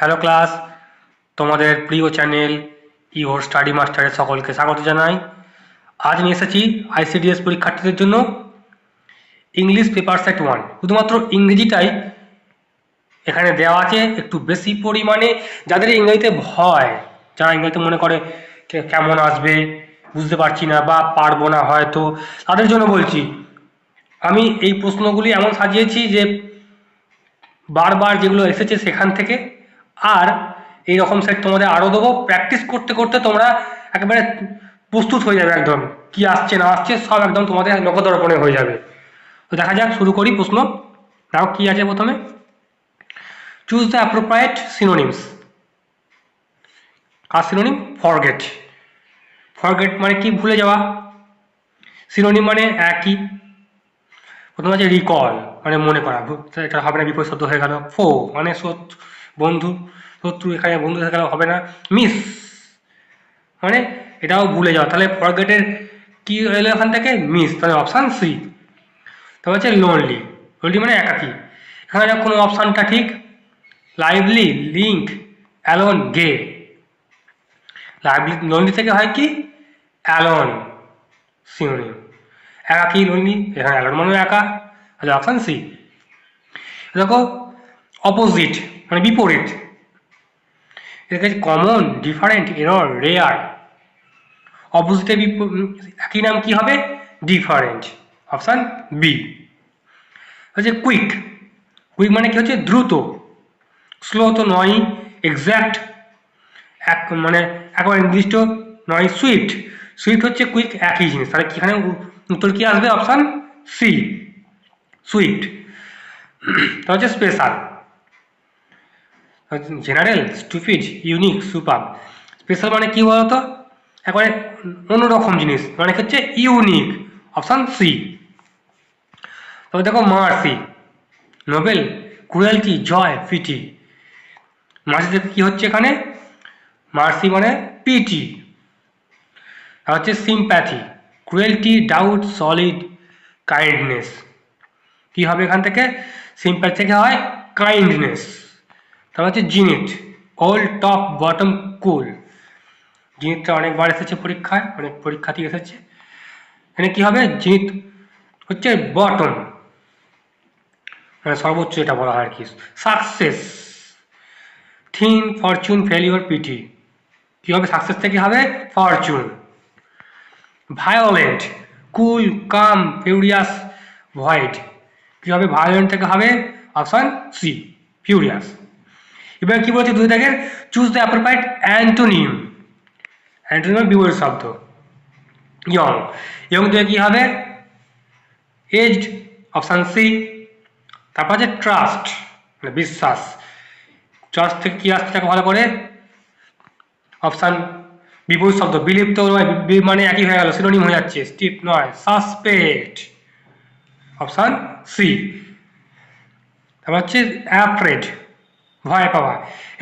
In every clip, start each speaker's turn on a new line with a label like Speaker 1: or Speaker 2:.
Speaker 1: Hello class তোমাদের প্রিয় channel your study মাস্টারের সকলকে স্বাগত জানাই। আজ নিয়ে এসেছি আইসিডিএস পরীক্ষার্থীদের জন্য ইংলিশ পেপার সেট ওয়ান শুধুমাত্র ইংরেজিটাই এখানে দেওয়া আছে একটু বেশি পরিমাণে, যাদের ইংরেজিতে ভয়, যারা ইংরেজিতে মনে করে কেমন আসবে, বুঝতে পারছি না বা পারব না হয়তো, তাদের জন্য বলছি, আমি এই প্রশ্নগুলি এমন সাজিয়েছি যে বারবার যেগুলো এসেছে সেখান থেকে আর এই রকম সেট তোমাদের আরও দেবো। প্র্যাকটিস করতে করতে তোমরা একেবারে প্রস্তুত হয়ে যাবে একদম। কি আসছে, না আসছে, সব একদম তোমাদের নখদর্পণে হয়ে যাবে। তো দেখা যাক, শুরু করি প্রশ্ন। নাও, কি আছে প্রথমে? চুজ দ্য অ্যাপ্রোপ্রাইট সিনোনিমস কার সিনোনিম ফরগেট ফরগেট মানে কি? ভুলে যাওয়া। সিনোনিম মানে একই। প্রথম আছে রিকল মানে মনে করা। এটা হবে না, বিপরীত শব্দ হয়ে গেল। ফো মানে বন্ধু, শত্রু এখানে বন্ধু গেল হবে না। মিস মানে এটাও ভুলে যাওয়া তাহলে ফরগেটের কি এলো এখান থেকে? মিস, তাহলে অপশান সি তারপর হচ্ছে লোনলি লোনলি মানে একাকি। এখানে কোনো অপশানটা ঠিক? Lively link alone gay lively lonely থেকে হয় কি? অ্যালন সিনোনিম একাকি লোনলি এখানে অ্যালন মানে একা। তাহলে অপশান সি দেখো অপোজিট মানে বিপরীত এটাকে কমন ডিফারেন্ট এরর রেয়ার অপোজিটের একই নাম কি হবে? ডিফারেন্ট অপশান বি হচ্ছে কুইক কুইক মানে কি হচ্ছে? দ্রুত। স্লো তো নয় এক্স্যাক্ট এক মানে একেবারে নির্দিষ্ট নয় সুইফট সুইফট হচ্ছে কুইক একই জিনিস। তাহলে এখানে উত্তর কি আসবে? অপশান সি সুইফট তা হচ্ছে special general, stupid, unique, super. Special মানে কি বলতো? একবারে অন্যরকম জিনিস। মানে হচ্ছে ইউনিক। Option C. তবে দেখো mercy. Noble, cruelty, joy, pity. মার্সিতে কি হচ্ছে এখানে? মার্সি মানে পিটি। আর হচ্ছে sympathy. Cruelty, doubt, solid, kindness. কি হবে এখান থেকে? সিম্প্যাথি থেকে হয় কাইন্ডনেস। তারপর হচ্ছে জিনিট ওল্ড টপ বটম কুল জিনিটটা অনেকবার এসেছে পরীক্ষায়, অনেক পরীক্ষাতেই এসেছে। এখানে কি হবে? জিনিট হচ্ছে বটম মানে সর্বোচ্চ এটা বলা হয় আর কি। Success thin fortune failure pity কি হবে? সাকসেস থেকে হবে? Fortune violent cool calm furious void কি হবে? ভায়োলেন্ট থেকে হবে? অপশন সি ফিউরিয়াস এবার কি বলছে দুই দাগের? Choose the appropriate antonym antonym বিপরীত শব্দ। ইয়ং ইয়ং দিয়ে কি হবে? এজড অপশান সি তারপর আছে ট্রাস্ট মানে বিশ্বাস। ট্রাস্ট থেকে কি আসছে তাকে ভালো করে? অপশান বিপরীত শব্দ, বিলিপ্ত মানে একই হয়ে গেল সিনোনিম হয়ে যাচ্ছে স্টিপ নয় সাসপেক্ট অপশান সি তারপর হচ্ছে অ্যাফ্রেড ভয় পাওয়া।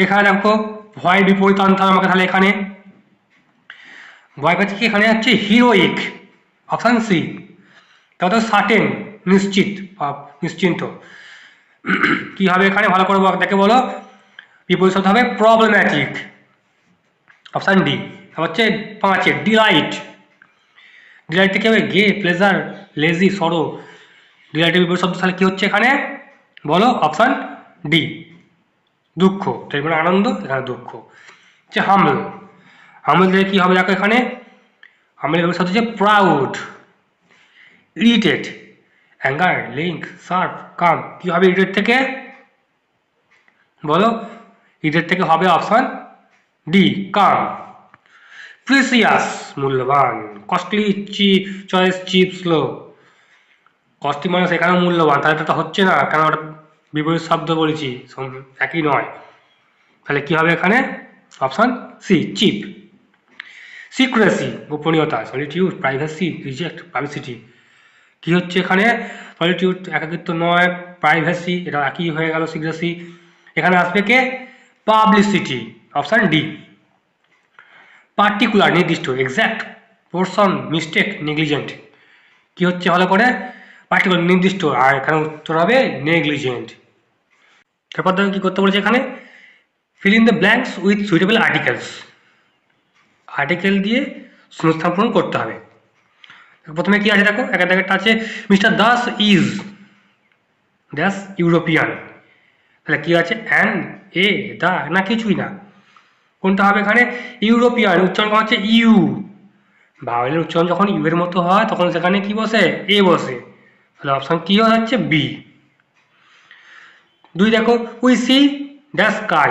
Speaker 1: এখানে দেখো, ভয় বিপরীত আনতে হবে আমাকে তাহলে এখানে। ভয় পাচ্ছে কি? এখানে হচ্ছে হিরোইক অপশান সি তারপর সার্টেন নিশ্চিত নিশ্চিন্ত। কি হবে এখানে? ভালো করে দেখে বলো। বিপরীত শব্দ হবে প্রবলেম্যাটিক অপশান ডি হচ্ছে পাঁচে ডিলাইট ডিলাইট থেকে হবে গে প্লেজার লেজি সরো ডিলাইটের বিপরীত শব্দ তাহলে কি হচ্ছে এখানে? বলো অপশান ডি দুঃখ। তাই মানে আনন্দ, এখানে দুঃখ। হচ্ছে হামল। হামল থেকে কি হবে দেখো এখানে? হামলের বিপরীত হচ্ছে proud irritate anger link serve calm কি হবে ইরিটেট থেকে? বলো। ইরিটেট থেকে হবে অপশান ডি কাম প্রিসিয়াস মূল্যবান। Costly cheap choice cheap slow costly মানে সেখানে মূল্যবান, তাহলে তো হচ্ছে না। কেন ওটা বিপরীত শব্দ বলেছি একই নয়। তাহলে কি হবে এখানে? Option C, cheap. সিক্রেসি, গোপনীয়তা সলিটিউড প্রাইভেসি রিজেক্ট পাবলিসিটি কি হচ্ছে এখানে? সলিটিউড একাকিত্ব নয় প্রাইভেসি এটা একই হয়ে গেল সিক্রেসি। এখানে আসবে কে? Publicity option D. পার্টিকুলার নির্দিষ্ট এক্স্যাক্ট পোর্শন মিস্টেক নেগলিজেন্ট কি হচ্ছে ভালো করে? পার্টিকুলার নির্দিষ্ট আর এখানে উত্তর হবে নেগলিজেন্ট। তারপর দেখো কি করতে বলেছে এখানে? Fill in the blanks with suitable articles article দিয়ে শূন্যস্থান পূরণ করতে হবে। প্রথমে কি আছে দেখো? একা দেখাটা আছে mister Das is Das European তাহলে কি আছে? অ্যান এ দা না কিছুই না। কোনটা হবে এখানে? ইউরোপিয়ান উচ্চারণ হচ্ছে ইউ। ভাওয়েলের উচ্চারণ যখন ইউ এর মতো হয়, তখন সেখানে কি বসে? এ বসে। তাহলে অপশন কি যাচ্ছে? বি দুই দেখো we see the sky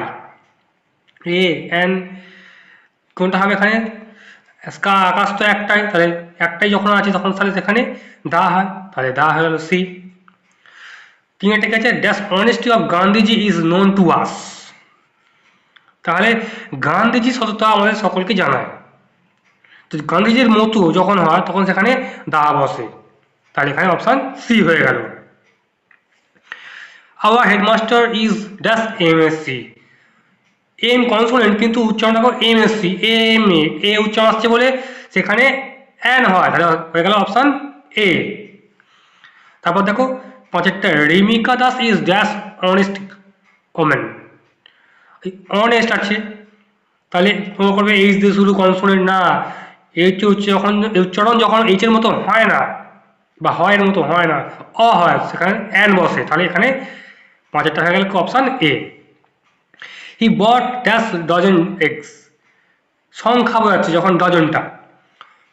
Speaker 1: A an কোনটা হবে এখানে? স্কা আকাশ তো একটাই, তাহলে একটাই যখন আছে তখন তাহলে সেখানে দা হয়, তাহলে দা হয়ে গেল সি তিনটে ঠিক আছে? Dash honesty of Gandhiji is known to us তাহলে গান্ধীজি সততা আমাদের সকলকে জানায়। তো গান্ধীজির মতো যখন হয়, তখন সেখানে দা বসে। তাহলে এখানে অপশান সি হয়ে গেল। Our headmaster is dash M S C M consonant কিন্তু উচ্চারণ দেখো M S C M A A উচ্চারণ আসছে বলে সেখানে অ্যান হয়, তাহলে হয়ে গেল অপশান এ তারপর দেখো পাঁচেরটা Rimika Das is dash honest women honest আছে, তাহলে তোমরা করবে এইচ দিয়ে শুরু কনসোনেন্ট না এইচ উচ্চ যখন, উচ্চারণ যখন এইচের মতো হয় না বা হয় এর মতো হয় না, অ হয়, সেখানে অ্যান বসে, তাহলে এখানে পাঁচেরটা টাকা গেল option A he bought dash dozen X সংখ্যা বোঝাচ্ছে যখন ডজনটা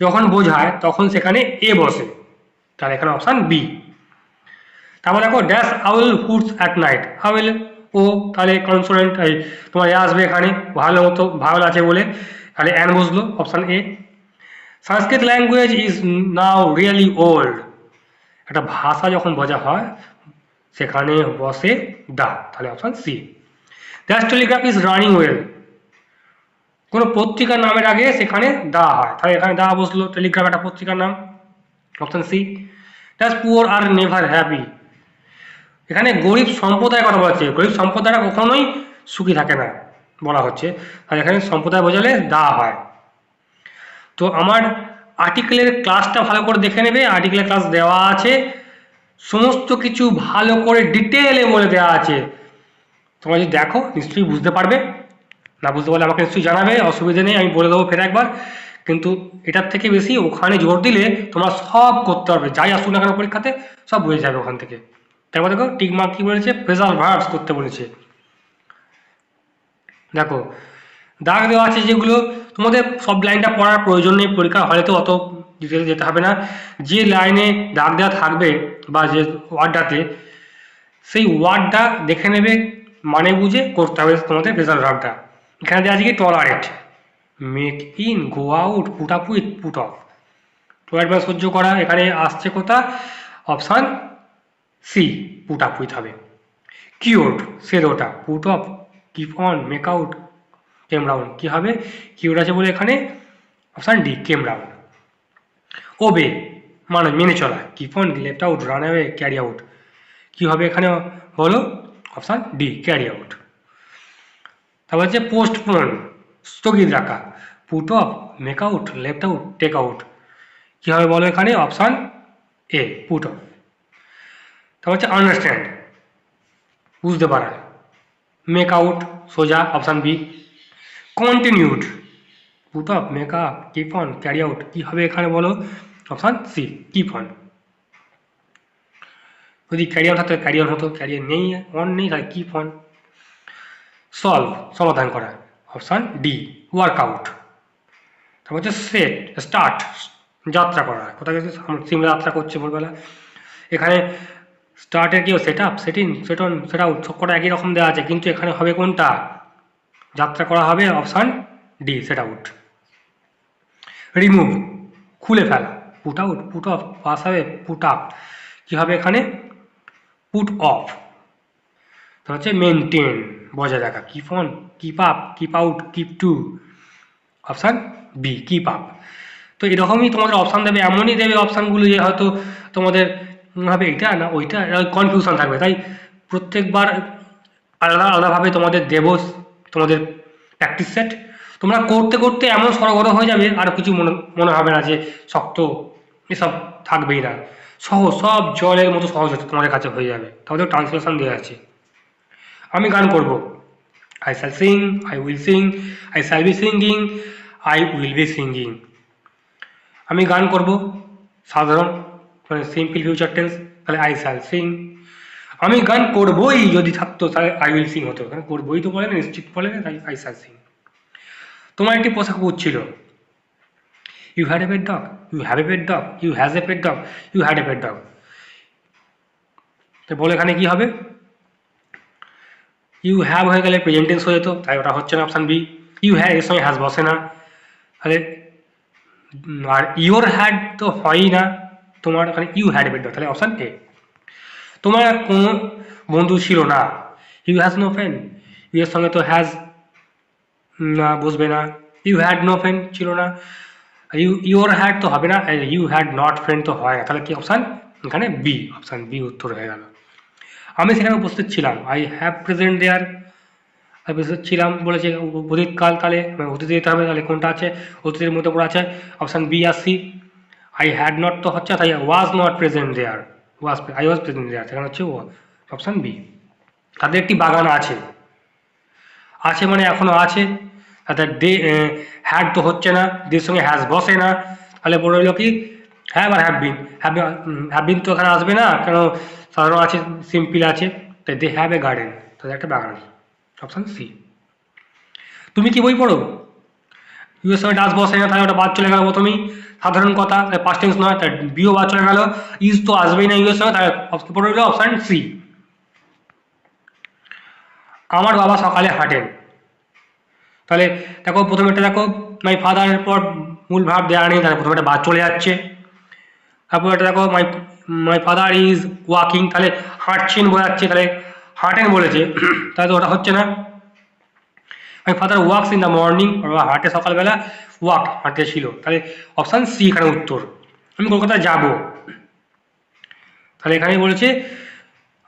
Speaker 1: যখন বোঝায় তখন সেখানে এ বসে, তাহলে এখানে অপশান বি তারপর দেখো dash owl hoots at night owl ও, তাহলে কনসোনেন্ট তোমার এ আসবে এখানে, ভালো মতো, ভালো আছে বলে, তাহলে অ্যান বসল option A Sanskrit language is now really old একটা ভাষা যখন বোঝা হয়, সেখানে বসে দা তাহলে option C dash telegraph is running well কোনো পত্রিকার নামের আগে সেখানে দা হয়। তাহলে এখানে দা বসল টেলিগ্রাফ একটা পত্রিকার নাম option C dash poor are never happy এখানে গরিব সম্প্রদায়ের কথা বলা গরিব সম্প্রদায়রা কখনোই সুখী থাকে না, বলা হচ্ছে। আর এখানে সম্প্রদায় বোঝালে দা হয়। তো আমার আর্টিকেলের ক্লাসটা ভালো করে দেখে নেবে আর্টিকেলের ক্লাস দেওয়া আছে। সমস্ত কিছু ভালো করে ডিটেলে বলে দেওয়া আছে। তোমরা যদি দেখো, নিশ্চয়ই বুঝতে পারবে। না বুঝতে পারলে আমাকে নিশ্চয়ই জানাবে, অসুবিধা নেই, আমি বলে দেবো ফের একবার। কিন্তু এটার থেকে বেশি ওখানে জোর দিলে তোমরা সব করতে পারবে। যাই আসুক না কেন পরীক্ষাতে, সব বুঝে যাবে ওখান থেকে। তারপর দেখো টিক মার্ক কি বলেছে? প্রেজাল ভার্বস করতে বলেছে। দেখো, দাগ দেওয়া আছে যেগুলো তোমাদের সব লাইনটা পড়ার প্রয়োজন নেই, পরীক্ষা হলে তো অত ডিটেলে যেতে হবে না। যে লাইনে দাগ দেওয়া থাকবে বা যে ওয়ার্ডটাতে, সেই ওয়ার্ডটা দেখে নেবে মানে বুঝে করতে হবে তোমাদের প্রেজাল ভার্বটা এখানে দেওয়া আছে কি tolerate make in go out put up with put off tolerate মানে সহ্য করা, এখানে আসছে কোথা? Option C put up with হবে। কিওর্ড সেরোটা put off keep on make out came down কী হবে? কিওর্ড আছে বলে এখানে? অপশান ডি কেম ওবে মানে মেনে চলা। Keep on left out run away carry out কী হবে এখানে? বলো। অপশান ডি ক্যারি আউট তারপর হচ্ছে পোস্টপোন স্থগিত রাখা। Put off make out left out take out কী হবে বলো এখানে? অপশান এ পুট অফ তারপর হচ্ছে আন্ডারস্ট্যান্ড বুঝতে পারা। মেক আউট সোজা। Option B continued put up make up keep on carry out কী হবে এখানে বলো? অপশান সি কিপ অন যদি ক্যারিয়ার হতো ক্যারিয়ার হতো ক্যারিয়ার নেই অন নেই, তাহলে কিপ অন সলভ সমাধান করা। অপশান ডি ওয়ার্কআউট তারপর হচ্ছে সেট স্টার্ট যাত্রা করা। কোথায় গেছে? সিমলা যাত্রা করছে ভোরবেলা। এখানে স্টার্টের কি set up setting set on set out সব কটা একই রকম দেওয়া আছে। কিন্তু এখানে হবে কোনটা? যাত্রা করা হবে option D set out remove খুলে ফেলা। Put out put off pass হবে পুট আপ কী হবে এখানে? পুট অফ তো হচ্ছে মেনটেন বজায় রাখা। Keep on keep up keep out keep to option B keep up তো এরকমই তোমাদের অপশান দেবে, এমনই দেবে অপশানগুলো যে হয়তো তোমাদের হবে এটা না ওইটা কনফিউশন থাকবে। তাই প্রত্যেকবার আলাদা আলাদাভাবে তোমাদের দেব তোমাদের প্র্যাকটিস সেট তোমরা করতে করতে এমন সরগরম হয়ে যাবে, আর কিছু মনে মনে হবে না যে শক্ত এসব থাকবেই না। সহজ, সব জলের মতো সহজ হচ্ছে, তোমাদের কাছে হয়ে যাবে। তোমাদের ট্রান্সলেশন দেওয়া আছে। আমি গান করব। I shall sing I will sing I shall be singing I will be singing আমি গান করব, সাধারণ মানে সিম্পল ফিউচার টেন্স তাহলে আই শ্যাল সিং আমি গান করবই যদি থাকতো তাহলে আই উইল সিং হতো। কারণ করবই তো বলে না নিশ্চিত বলে তাই আই শ্যাল সিং। তোমার একটি পোশাক ছিল। You had a pet dog you have a pet dog you has a pet dog you had a pet dog তো বলে এখানে কি হবে? ইউ হ্যাভ হয়ে গেলে প্রেজেন্ট টেন্স হয়ে যেত, তাই ওটা হচ্ছে না অপশান বি ইউ হ্যাড এর সঙ্গে হ্যাজ বসে না। তাহলে আর ইউর হ্যাড তো হয়ই না। তোমার এখানে ইউ হ্যাড পেট ডগ তাহলে অপশান এ তোমার আর কোনো বন্ধু ছিল না। You has no friend you এর সঙ্গে তো হ্যাজ না বুঝবে না। ইউ হ্যাড নো ফ্রেন্ড ছিল না। ইউ ইউর হ্যাড তো হবে না। ইউ হ্যাড নট ফ্রেন্ড তো হয় না। তাহলে কি অপশান এখানে বি অপশান বি উত্তর হয়ে গেল। আমি সেখানে উপস্থিত ছিলাম। আই হ্যাভ প্রেজেন্ট দেয়ার আমি উপস্থিত ছিলাম। বলেছে অতীতকাল তাহলে মানে অতীতে যেতে হবে। তাহলে কোনটা আছে? অতীতের মধ্যে পড়ে আছে? অপশান বি আর সি আই হ্যাড নট তো হচ্ছে, তাই was not present there was I was present there সেখানে হচ্ছে অপশান বি। তাদের একটি বাগান আছে। আছে মানে এখনও আছে। তাদের দে হ্যাড তো হচ্ছে না দের সঙ্গে হ্যাজ বসে না। তাহলে বলে রইল কি have R have been have have been তো এখানে আসবে না, কেন সাধারণ আছে সিম্পল আছে। তাই দে হ্যাভ এ গার্ডেন তাদের একটা বাগান অপশান সি। তুমি কি বই পড়ো? ইউএর সঙ্গে ডাস বসে না, তাহলে ওটা বাদ চলে গেল প্রথমেই। সাধারণ কথা তাই পাস্ট টেন্স নয়, তাই বিও বা চলে গেল। ইজ তো আসবেই না সঙ্গে তাহলে পড়ে রইল অপশান সি আমার বাবা সকালে হাঁটেন। তাহলে দেখো, প্রথমে একটা দেখো মাই ফাদারের পর মূল ভাব দেওয়া নেই, তাহলে প্রথমে একটা বাদ চলে যাচ্ছে। তারপর একটা দেখো my my father is walking তাহলে হাঁটছেন বোঝাচ্ছে, তাহলে হাঁটেন বলেছে। তাহলে ওটা হচ্ছে না। My father works in the morning বাবা হাঁটে সকালবেলা ওয়াক হাঁটতে ছিল। তাহলে অপশান সি এখানে উত্তর। আমি কলকাতায় যাব। তাহলে এখানে বলেছে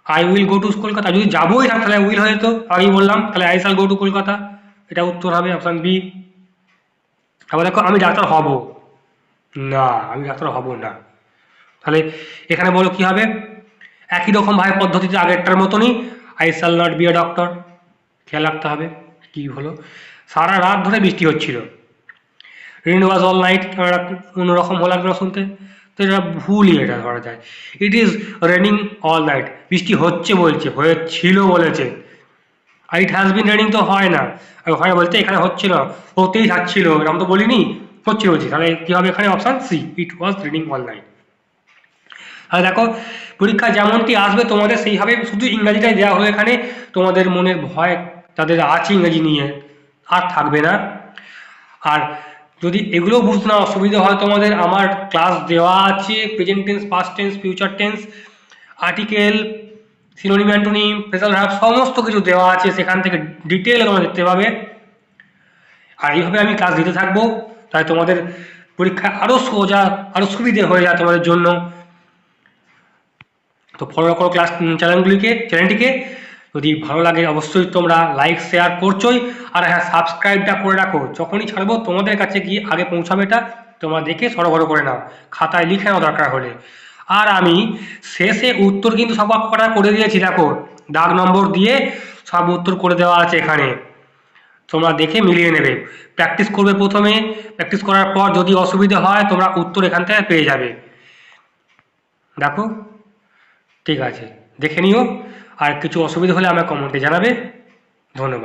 Speaker 1: I will go to Kolkata. যদি যাবোই না, তাহলে উইল হয়ে তো আগেই বললাম, তাহলে আই শাল গো টু কলকাতা। এটা উত্তর হবে অপশান বি আবার দেখো, আমি ডাক্তার হব। না, আমি ডাক্তার হব না। তাহলে এখানে বলো কি হবে? একই রকম ভাবে পদ্ধতিতে আগেরটার মতনই আই শাল নট বি এ ডক্টর খেয়াল রাখতে হবে। কি হলো? সারা রাত ধরে বৃষ্টি হচ্ছিল। রেন ওয়াজ অল নাইট অন্যরকম হলো না শুনতে। তো এটা ভুলই এটা ধরা যায়। It is raining all night বৃষ্টি হচ্ছে বলছে, হয়েছিল বলেছে। আর ইট হ্যাজ বিন রেনিং তো হয় না। ওখানে বলতে এখানে হচ্ছিল হতেই থাকছিল। এরকম তো বলিনি, হচ্ছে বলছি। তাহলে কি হবে এখানে option C it was raining all night আর দেখো, পরীক্ষা যেমনটি আসবে তোমাদের সেইভাবে শুধু ইংরাজিটাই দেওয়া হলো এখানে। তোমাদের মনের ভয় তাদের আছে ইংরাজি নিয়ে, আর থাকবে না। আর যদি এগুলো বুঝতে না অসুবিধা হয়, তোমাদের আমার ক্লাস দেওয়া আছে present tense past tense future tense article synonym antonym phrasal verb সমস্ত কিছু দেওয়া আছে, সেখান থেকে ডিটেল তোমরা দেখতে পাবে। আর এইভাবে আমি ক্লাস দিতে থাকব, তাই তোমাদের পরীক্ষা আরও সোজা আরও সুবিধে হয়ে যায় তোমাদের জন্য। তো ফলো করো ক্লাস চ্যানেলগুলিকে চ্যানেলটিকে যদি ভালো লাগে অবশ্যই তোমরা লাইক শেয়ার করছোই। আর হ্যাঁ সাবস্ক্রাইবটা করে রাখো। যখনই ছাড়বো, তোমাদের কাছে গিয়ে আগে পৌঁছাবে এটা, তোমরা দেখে সরবরাহ করে নাও। খাতায় লিখে নাও দরকার হলে। আর আমি শেষে উত্তর কিন্তু সব কটা করে দিয়েছি, দেখো। দাগ নম্বর দিয়ে সব উত্তর করে দেওয়া আছে এখানে। তোমরা দেখে মিলিয়ে নেবে। প্র্যাকটিস করবে প্রথমে। প্র্যাকটিস করার পর যদি অসুবিধা হয়, তোমরা উত্তর এখান থেকে পেয়ে যাবে। দেখো? ঠিক আছে। দেখে নিও। আর কিছু অসুবিধা হলে আমার কমেন্টে জানাবে। ধন্যবাদ।